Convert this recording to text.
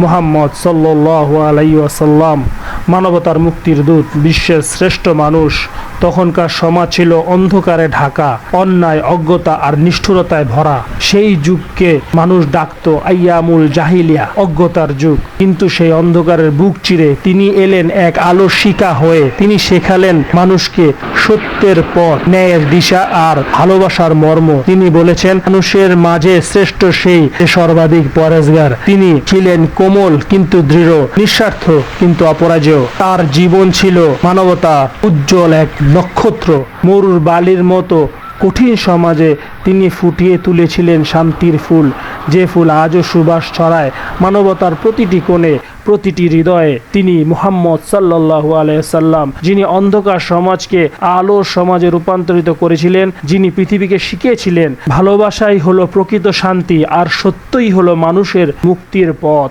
মুহাম্মদ সাল্লাল্লাহু আলাইহি ওয়াসাল্লাম, মানবতার মুক্তির দূত, বিশ্বের শ্রেষ্ঠ মানুষ। তখনকার সমাজ ছিল অন্ধকারে ঢাকা, অন্যায়, অজ্ঞতা আর নিষ্ঠুরতায় ভরা। সেই যুগকে মানুষ ডাকতো আইয়ামুল জাহিলিয়া, অজ্ঞতার যুগ। কিন্তু সেই অন্ধকারের বুক চিরে তিনি এলেন এক আলোর শিকা হয়ে। তিনি শেখালেন মানুষকে সত্যের পথ, ন্যায়ের দিশা আর ভালোবাসার মর্ম। তিনি বলেছেন, মানুষের মাঝে শ্রেষ্ঠ সেই সর্বাধিক পরেজগার। তিনি ছিলেন কোমল কিন্তু দৃঢ়, নিঃস্বার্থ কিন্তু অপরাজেয়। তার জীবন ছিল মানবতা, উজ্জ্বল এক নক্ষত্র। মরুর বালির মতো কঠিন সমাজে তিনি ফুটিয়ে তুলেছিলেন শান্তির ফুল। যে ফুল আজও সুবাস ছড়ায় মানবতার প্রতিটি কোণে, প্রতিটি হৃদয়ে তিনি মুহাম্মদ সাল্লাল্লাহু আলাইসাল্লাম যিনি অন্ধকার সমাজকে আলোর সমাজে রূপান্তরিত করেছিলেন, যিনি পৃথিবীকে শিখিয়েছিলেন, ভালোবাসাই হলো প্রকৃত শান্তি আর সত্যই হলো মানুষের মুক্তির পথ।